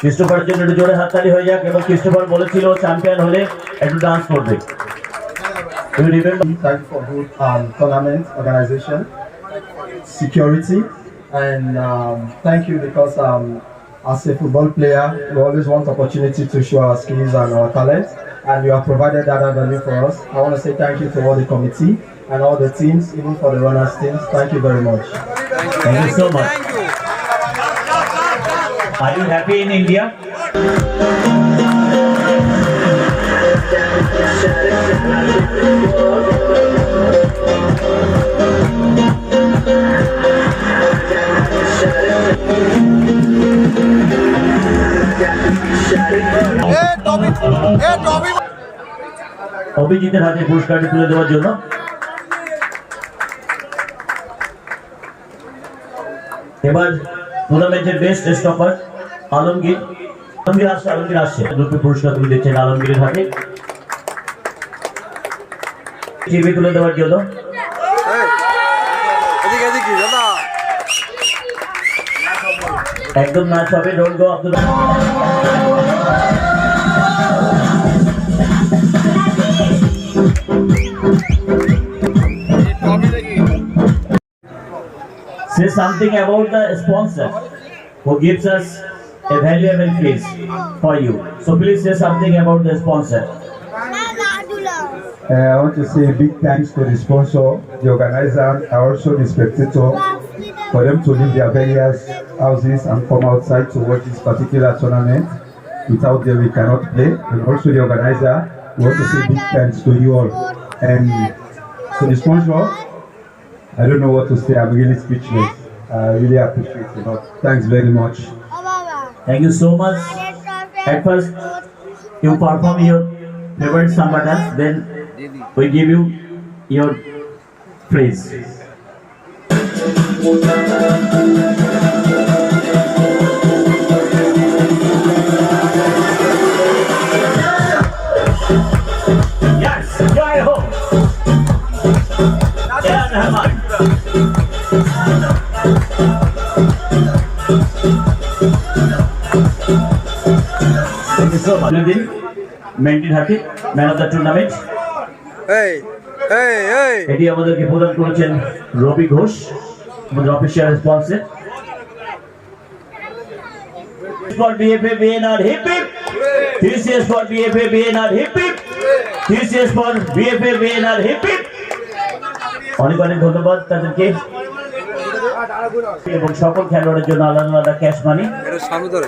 ক্রিস্টোফারের জন্য একটু জোরে হাততালি হয়ে যাক এবং ক্রিস্টোফার বলেছিল চ্যাম্পিয়ন হলে একটু ডান্স করবে তুমি remember Thank you for good um, tournament organization, security, and um, thank you because um, as a football player, we always want opportunity to show our skills and our talents, and you have provided that avenue for us. I want to say thank you to all the committee and all the teams, even for the runners teams. Thank you very much. Thank you so much. Are you happy in India? অভিজিতের হাতে পুরস্কারটি তুলে দেওয়ার জন্য এবার টুর্নামেন্টের best stopper Alamgir Alamgir আসছে আলমগীর আসছে দুটো পুরস্কার তুলে দিচ্ছেন আলমগীরের হাতে টিভি তুলে দেওয়ার জন্য এদিকে এদিকে দাদা একদম নাচ হবে don't go Abdul Say something about the sponsor who gives us a valuable fees for you. So please say something about the sponsor. Uh, I want to say a big thanks to the sponsor, the organizer, and also the spectator for them to leave their various houses and come outside to watch this particular tournament. Without them, we cannot play. And also the organizer, we want to say big thanks to you all. And to the sponsor, I don't know what to say. I'm really speechless. I really appreciate it. Thanks very much. Thank you so much. At first, you perform your favorite samba dance, then we give you your praise. Yes, ho. Much. Nudin, মেন্টির হাতে man of the tournament এটি আমাদেরকে প্রদান করেছেন রবি ঘোষ আমাদের official রেসপন্সে for BFA BNR hip hip TCS for BFA BNR hip hip TCS for BFA BNR hip hip অনেক অনেক ধন্যবাদ তাদেরকে। এবং সকল খেলোয়াড়ের জন্য আলাদা আলাদা ক্যাশ মানি এটা সামনে ধরে